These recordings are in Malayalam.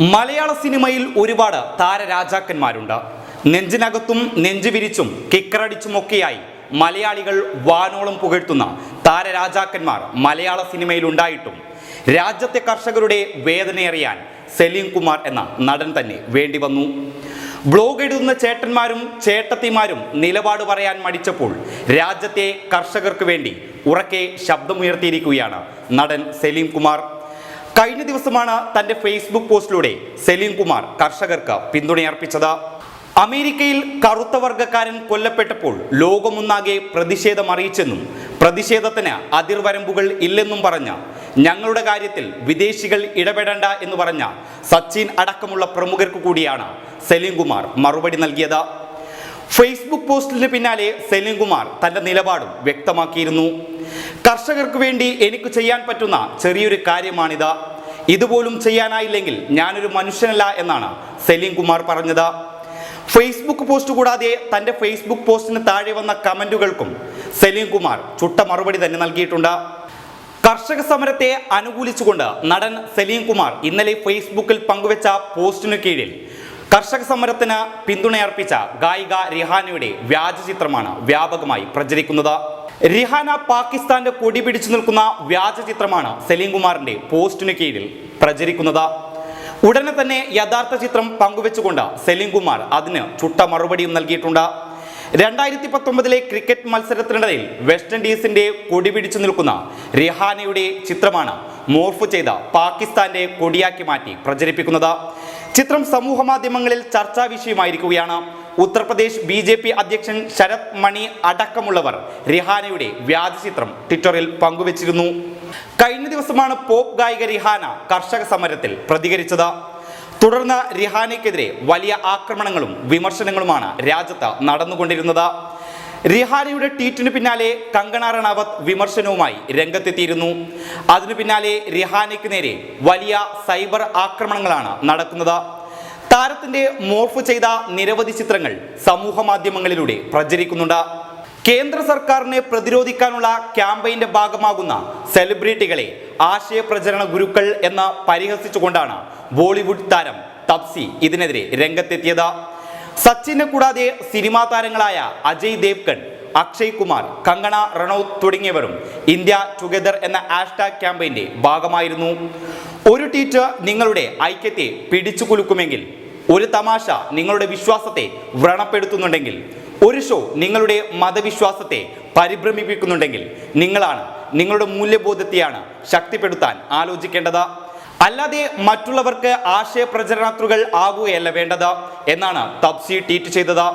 മലയാള സിനിമയിൽ ഒരുപാട് താരരാജാക്കന്മാരുണ്ട്. നെഞ്ചിനകത്തും നെഞ്ചു വിരിച്ചും കിക്കറടിച്ചുമൊക്കെയായി മലയാളികൾ വാനോളം പുകഴ്ത്തുന്ന താരരാജാക്കന്മാർ മലയാള സിനിമയിൽ ഉണ്ടായിട്ടും. രാജ്യത്തെ കർഷകരുടെ വേദനയറിയാൻ സലീം കുമാർ എന്ന നടൻ തന്നെ വേണ്ടി വന്നു. ബ്ലോഗ് എഴുതുന്ന ചേട്ടന്മാരും ചേട്ടത്തിമാരും നിലപാട് പറയാൻ മടിച്ചപ്പോൾ രാജ്യത്തെ കർഷകർക്ക് വേണ്ടി ഉറക്കെ ശബ്ദമുയർത്തിയിരിക്കുകയാണ് നടൻ സലീം കുമാർ. കഴിഞ്ഞ ദിവസമാണ് തന്റെ ഫേസ്ബുക്ക് പോസ്റ്റിലൂടെ സലീം കുമാർ കർഷകർക്ക് പിന്തുണയർപ്പിച്ചത്. അമേരിക്കയിൽ കറുത്ത വർഗക്കാരൻ കൊല്ലപ്പെട്ടപ്പോൾ ലോകമൊന്നാകെ പ്രതിഷേധം അറിയിച്ചെന്നും പ്രതിഷേധത്തിന് അതിർവരമ്പുകൾ ഇല്ലെന്നും പറഞ്ഞ ഞങ്ങളുടെ കാര്യത്തിൽ വിദേശികൾ ഇടപെടേണ്ട എന്ന് പറഞ്ഞ സച്ചിൻ അടക്കമുള്ള പ്രമുഖർക്ക് കൂടിയാണ് സലീം കുമാർ മറുപടി നൽകിയത്. ഫേസ്ബുക്ക് പോസ്റ്റിന് പിന്നാലെ സലീം കുമാർ തന്റെ നിലപാടും വ്യക്തമാക്കിയിരുന്നു. കർഷകർക്ക് വേണ്ടി എനിക്ക് ചെയ്യാൻ പറ്റുന്ന ചെറിയൊരു കാര്യമാണിത്. ഇതുപോലും ചെയ്യാനായില്ലെങ്കിൽ ഞാനൊരു മനുഷ്യനല്ല എന്നാണ് സലീം കുമാർ പറഞ്ഞത്. ഫേസ്ബുക്ക് പോസ്റ്റ് കൂടാതെ തന്റെ ഫേസ്ബുക്ക് പോസ്റ്റിന് താഴെ വന്ന കമന്റുകൾക്കും സലീം കുമാർ ചുട്ട മറുപടി തന്നെ നൽകിയിട്ടുണ്ട്. കർഷക സമരത്തെ അനുകൂലിച്ചുകൊണ്ട് നടൻ സലീം കുമാർ ഇന്നലെ ഫേസ്ബുക്കിൽ പങ്കുവച്ച പോസ്റ്റിനു കീഴിൽ കർഷക സമരത്തിന് പിന്തുണയർപ്പിച്ച ഗായിക റിഹാനയുടെ വ്യാജ ചിത്രമാണ് വ്യാപകമായി പ്രചരിക്കുന്നത്. റിഹാന പാകിസ്ഥാന്റെ കൊടി പിടിച്ചു നിൽക്കുന്ന വ്യാജ ചിത്രമാണ് സലീം കുമാറിന്റെ പോസ്റ്റിന് കീഴിൽ പ്രചരിക്കുന്നത്. ഉടനെ തന്നെ യഥാർത്ഥ ചിത്രം പങ്കുവെച്ചുകൊണ്ട് സലീം കുമാർ അതിന് ചുട്ട മറുപടിയും നൽകിയിട്ടുണ്ട്. രണ്ടായിരത്തി പത്തൊമ്പതിലെ ക്രിക്കറ്റ് മത്സരത്തിനിടയിൽ വെസ്റ്റ് ഇൻഡീസിന്റെ കൊടി പിടിച്ചു നിൽക്കുന്ന റിഹാനയുടെ ചിത്രമാണ് മോർഫ് ചെയ്ത പാകിസ്ഥാന്റെ കൊടിയാക്കി മാറ്റി പ്രചരിപ്പിക്കുന്നത്. ചിത്രം സമൂഹ മാധ്യമങ്ങളിൽ ചർച്ചാ വിഷയമായിരിക്കുകയാണ്. ഉത്തർപ്രദേശ് ബി ജെ പി അധ്യക്ഷൻ ശരത് മണി അടക്കമുള്ളവർ റിഹാനയുടെ വ്യാജ ചിത്രം ട്വിറ്ററിൽ പങ്കുവച്ചിരുന്നു. കഴിഞ്ഞ ദിവസമാണ് പോപ്പ് ഗായിക റിഹാന കർഷക സമരത്തിൽ പ്രതികരിച്ചത്. തുടർന്ന് റിഹാനയ്ക്കെതിരെ വലിയ ആക്രമണങ്ങളും വിമർശനങ്ങളുമാണ് രാജ്യത്ത് നടന്നുകൊണ്ടിരുന്നത്. റിഹാനയുടെ ട്വീറ്റിന് പിന്നാലെ കങ്കണ റണാവത്ത് വിമർശനവുമായി രംഗത്തെത്തിയിരുന്നു. അതിനു പിന്നാലെ റിഹാനയ്ക്ക് നേരെ വലിയ സൈബർ ആക്രമണങ്ങളാണ് നടക്കുന്നത്. താരത്തിന്റെ മോർഫ് ചെയ്ത നിരവധി ചിത്രങ്ങൾ സമൂഹ മാധ്യമങ്ങളിലൂടെ പ്രചരിക്കുന്നുണ്ട്. കേന്ദ്ര സർക്കാരിനെ പ്രതിരോധിക്കാനുള്ള ക്യാമ്പയിന്റെ ഭാഗമാകുന്ന സെലിബ്രിറ്റികളെ ആശയപ്രചരണ ഗുരുക്കൾ എന്ന് പരിഹസിച്ചുകൊണ്ടാണ് ബോളിവുഡ് താരം തപ്സി ഇതിനെതിരെ രംഗത്തെത്തിയത്. സച്ചിനെ കൂടാതെ സിനിമാ താരങ്ങളായ അജയ് ദേവ്ഗൺ അക്ഷയ് കുമാർ കങ്കണ റണൌത്ത് തുടങ്ങിയവരും ഇന്ത്യ ടുഗദർ എന്ന ഹാഷ്ടാഗ് ക്യാമ്പയിന്റെ ഭാഗമായിരുന്നു. ഒരു ട്വീറ്റ് നിങ്ങളുടെ ഐക്യത്തെ പിടിച്ചു കുലുക്കുമെങ്കിൽ ഒരു തമാശ നിങ്ങളുടെ വിശ്വാസത്തെ വ്രണപ്പെടുത്തുന്നുണ്ടെങ്കിൽ ഒരു ഷോ നിങ്ങളുടെ മതവിശ്വാസത്തെ പരിഭ്രമിപ്പിക്കുന്നുണ്ടെങ്കിൽ നിങ്ങളാണ് നിങ്ങളുടെ മൂല്യബോധത്തെയാണ് ശക്തിപ്പെടുത്താൻ ആലോചിക്കേണ്ടത്. അല്ലാതെ മറ്റുള്ളവർക്ക് ആശയപ്രചരണത്തുകൾ ആകുകയല്ല വേണ്ടത് എന്നാണ് തബ്സി ട്വീറ്റ് ചെയ്തത്.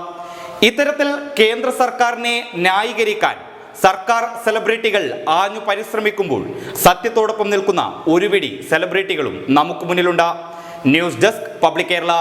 ഇത്തരത്തിൽ കേന്ദ്ര സർക്കാരിനെ ന്യായീകരിക്കാൻ സർക്കാർ സെലിബ്രിറ്റികൾ ആഞ്ഞു പരിശ്രമിക്കുമ്പോൾ സത്യത്തോടൊപ്പം നിൽക്കുന്ന ഒരുപിടി സെലിബ്രിറ്റികളും നമുക്ക് മുന്നിലുണ്ട്. News desk public Kerala.